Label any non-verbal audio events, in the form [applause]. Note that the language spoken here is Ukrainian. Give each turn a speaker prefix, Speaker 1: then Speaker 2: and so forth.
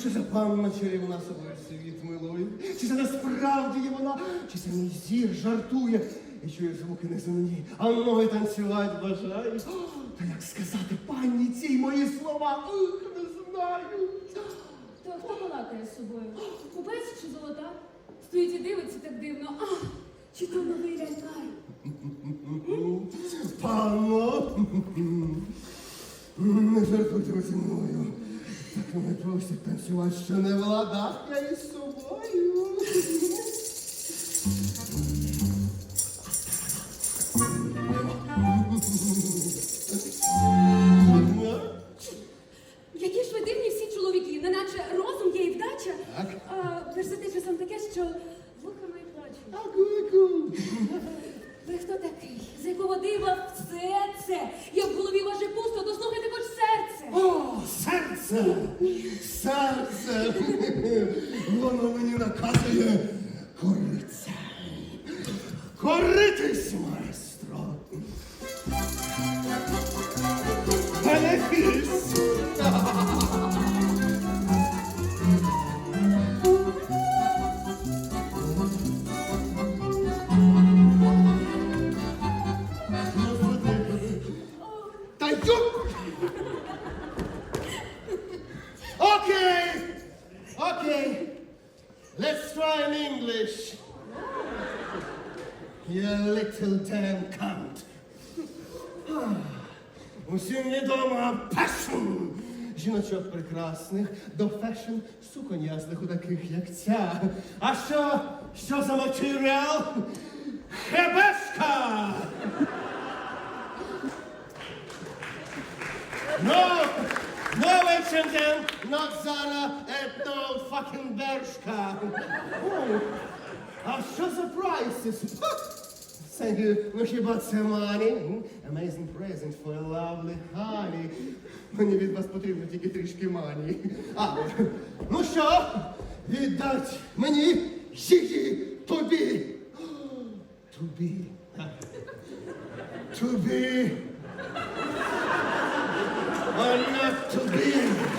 Speaker 1: що за панна чарівна собою світ милує? Чи це насправді є вона? Чи це мій зір жартує? І чую звуки неземні, а ноги танцювати бажаю. Та як сказати пані ці мої слова? Ух, не знаю.
Speaker 2: То хто балакає з собою? Купець чи золота? Стоїть і дивиться так дивно. А, чи то новий лялькар?
Speaker 1: Панно, не жартуйте зі мною. Так мене просять танцювати, що не в ладах я із собою.
Speaker 2: Які ж ви дивні всі чоловіки, неначе розум є і вдача.
Speaker 1: Так.
Speaker 2: А, часом таке, що вухами плачуть.
Speaker 1: Аку-аку.
Speaker 2: Ви хто такий? З якого дива все це? Як в голові ваше пусто, то слухайте хоч серце.
Speaker 1: О, серце! Серце! Воно мені наказує кориться. Коритись, маестро! Бенефіс! Та юк! Okay, okay. Let's try in English. You little damn cunt. [sighs] Усім відома passion. Жіночок прекрасних до фешн суконязних у таких, як ця. А що? Що за матеріал? Хебешка! No! No, H&M, not Zara, and no fucking Bershka. Oh, а що за prices? Thank you. Ну хіба це money? М? Amazing present for a lovely honey. Мені від вас потрібно тільки трішки мані. А, ну що? Віддать мені її тобі. Тобі. Тобі. Anlattı değil.